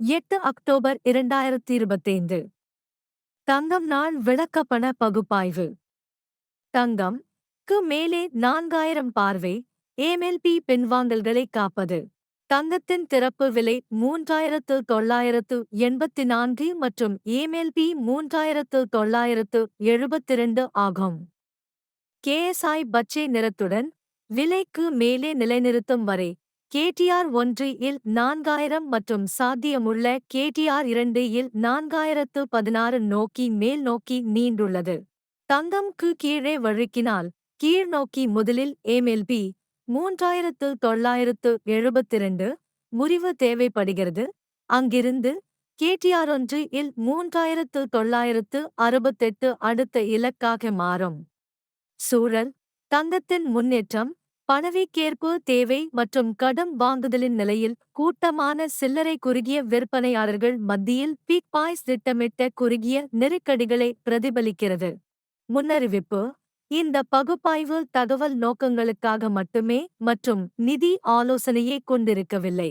எட்டு அக்டோபர் இரண்டாயிரத்தி இருபத்தைந்து தங்கம் நாள் விளக்கப்பண பகுப்பாய்வு. தங்கம் க்கு மேலே நான்காயிரம் பார்வை ஏமெல்பி பின்வாங்கல்களை காப்பது. தங்கத்தின் திறப்பு விலை மூன்றாயிரத்து தொள்ளாயிரத்து எண்பத்தி நான்கு மற்றும் ஏமெல்பி மூன்றாயிரத்து தொள்ளாயிரத்து எழுபத்திரண்டு ஆகும். கேஎஸ்ஐ பச்சை நிறத்துடன் விலைக்கு மேலே நிலைநிறுத்தும் வரை கேடிஆர் ஒன்று இல் நான்காயிரம் மற்றும் சாத்தியமுள்ள கேடிஆர் இரண்டு இல் நான்காயிரத்து பதினாறு நோக்கி மேல் நோக்கி நீண்டுள்ளது. தங்கம்க்கு கீழே வழுக்கினால் கீழ்நோக்கி முதலில் ஏமெல்பி மூன்றாயிரத்து தொள்ளாயிரத்து எழுபத்திரண்டு முறிவு தேவைப்படுகிறது. அங்கிருந்து கேடிஆர் ஒன்று இல் மூன்றாயிரத்து தொள்ளாயிரத்து அறுபத்தெட்டு அடுத்த இலக்காக மாறும். சூழல் தங்கத்தின் முன்னேற்றம் பணவிக்கேற்பு தேவை மற்றும் கடன் வாங்குதலின் நிலையில் கூட்டமான சில்லறை குறுகிய விற்பனையாளர்கள் மத்தியில் பீக் பாய்ஸ் திட்டமிட்ட குறுகிய நெருக்கடிகளை பிரதிபலிக்கிறது. முன்னறிவிப்பு இந்த பகுப்பாய்வு தகவல் நோக்கங்களுக்காக மட்டுமே மற்றும் நிதி ஆலோசனையை கொண்டிருக்கவில்லை.